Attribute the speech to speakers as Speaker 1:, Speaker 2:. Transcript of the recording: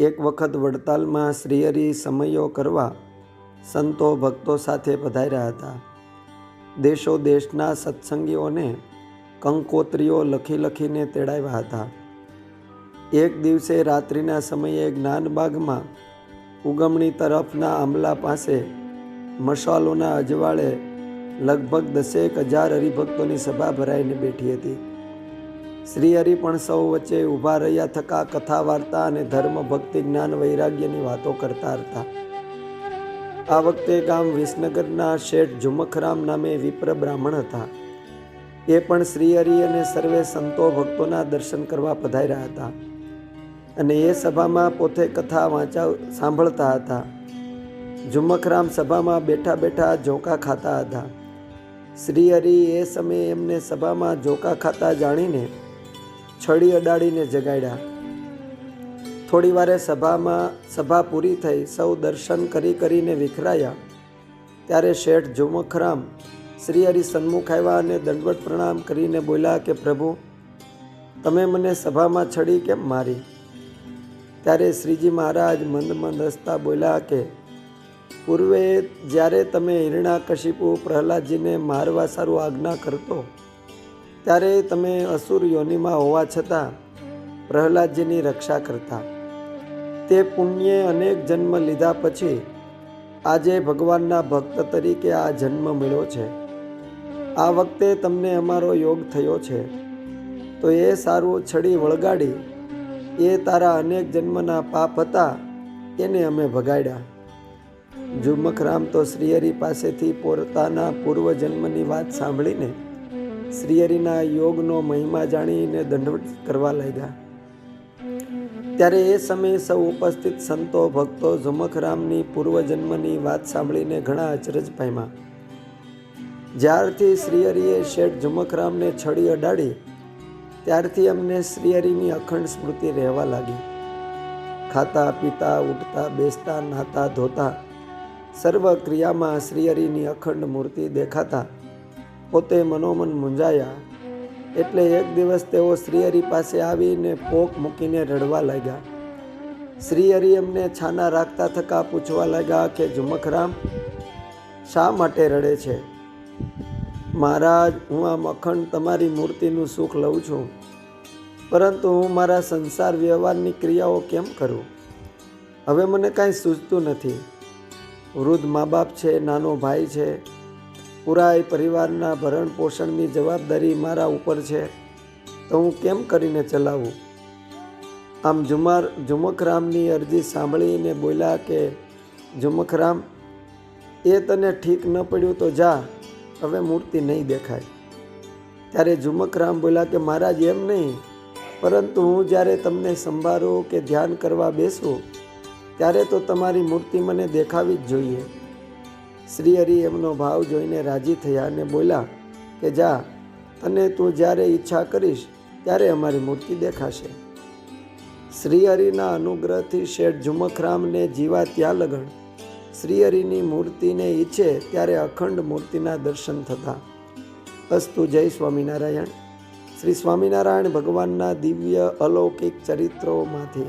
Speaker 1: એક વખત વડતાલમાં શ્રીહરી સમયો કરવા સંતો ભક્તો સાથે પધાર્યા હતા. દેશો દેશના સત્સંગીઓને કંકોત્રીઓ લખી લખીને તેડાવ્યા હતા. એક દિવસે રાત્રિના સમયે જ્ઞાનબાગમાં ઉગમણી તરફના આંબલા પાસે મશાલોના અજવાળે લગભગ દસેક હજાર હરિભક્તોની સભા ભરાઈને બેઠી હતી. શ્રી હરિ પણ સૌ વચ્ચે ઊભા રહ્યા થકા કથા વાર્તા અને ધર્મ ભક્તિ જ્ઞાન વૈરાગ્યની વાતો કરતા હતા. આ વખતે ગામ વિસનગરના શેઠ ઝુમખરામ નામે વિપ્ર બ્રાહ્મણ હતા. એ પણ શ્રીહરિ અને સર્વે સંતો ભક્તોના દર્શન કરવા પધાર્યા હતા અને એ સભામાં પોતે કથા વાંચા સાંભળતા હતા. ઝુમખરામ સભામાં બેઠા બેઠા ઝોકા ખાતા હતા. શ્રીહરિ એ સમયે એમને સભામાં ઝોકા ખાતા જાણીને છડી અડાડીને જગાડ્યા. થોડી વારે સભામાં સભા પૂરી થઈ સૌ દર્શન કરી કરીને વિખરાયા. ત્યારે શેઠ જુમખરામ શ્રી હરિ સન્મુખ આવ્યા અને દંડવત પ્રણામ કરીને બોલ્યા કે, પ્રભુ, તમે મને સભામાં છડી કેમ મારી? ત્યારે શ્રીજી મહારાજ મંદ મંદ હસતા બોલ્યા કે, પૂર્વે જ્યારે તમે હિરણા કશિપુ પ્રહલાદજીને મારવા સારું આજ્ઞા કરતો ત્યારે તમે અસુર યોનિમાં હોવા છતાં પ્રહલાદજીની રક્ષા કરતા. તે પુણ્યે અનેક જન્મ લીધા પછી આજે ભગવાનના ભક્ત તરીકે આ જન્મ મળ્યો છે. આ વખતે તમને અમારો યોગ થયો છે. તો એ સારું છડી વળગાડી, એ તારા અનેક જન્મના પાપ હતા, એને અમે ભગાડ્યા. ઝુમખરામ તો શ્રીહરિ પાસેથી પોતાના પૂર્વજન્મની વાત સાંભળીને શ્રીહરિના યોગનો મહિમા જાણીને દંડવત કરવા લાગ્યા. ત્યારે એ સમયે સૌ ઉપસ્થિત સંતો, ભક્તો ઝુમખરામની પૂર્વજન્મની વાત સાંભળીને ઘણા અચરજ પામ્યા. જ્યારથી શ્રીહરિએ શેઠ ઝુમખરામને છડી અડાડી, ત્યારથી અમને શ્રીહરિની અખંડ સ્મૃતિ રહેવા લાગી. ખાતા, પીતા, ઉઠતા, બેસતા નાતા ધોતા, સર્વ ક્રિયામાં શ્રીહરિની અખંડ મૂર્તિ દેખાતા પોતે મનોમન મૂંઝાયા. એટલે એક દિવસ તેઓ શ્રીહરિ પાસે આવીને પોક મૂકીને રડવા લાગ્યા. શ્રીહરિ એમને છાના રાખતા થકા પૂછવા લાગ્યા કે ઝુમખરામ શા માટે રડે છે? મહારાજ, હું આ મખંડ તમારી મૂર્તિનું સુખ લઉં છું. પરંતુ હું મારા સંસાર વ્યવહારની ક્રિયાઓ કેમ કરું? હવે મને કાંઈ સૂઝતું નથી. વૃદ્ધ મા બાપ છે, નાનો ભાઈ છે પુરાય પરિવારના ભરણ પોષણની જવાબદારી મારા ઉપર છે, તો હું કેમ કરીને ચલાવું? આમ ઝુમાર, ઝુમખરામની અરજી સાંભળીને બોલ્યા કે, ઝુમખરામ, એ તને ઠીક ન પડ્યું તો જા, હવે મૂર્તિ નહીં દેખાય. ત્યારે ઝુમખરામ બોલ્યા કે, મહારાજ, એમ નહીં. પરંતુ હું જ્યારે તમને સંભાળું કે ધ્યાન કરવા બેસું, ત્યારે તો તમારી મૂર્તિ મને દેખાવી જ જોઈએ. શ્રીહરિ એમનો ભાવ જોઈને રાજી થયા અને બોલ્યા કે જા, તને તું જ્યારે ઈચ્છા કરીશ ત્યારે અમારી મૂર્તિ દેખાશે. શ્રીહરિના અનુગ્રહથી શેઠ ઝુમખરામને જીવા ત્યાં લગણ શ્રીહરિની મૂર્તિને ઈચ્છે ત્યારે અખંડ મૂર્તિના દર્શન થતા. અસ્તુ જય સ્વામિનારાયણ. શ્રી સ્વામિનારાયણ ભગવાનના દિવ્ય અલૌકિક ચરિત્રોમાંથી.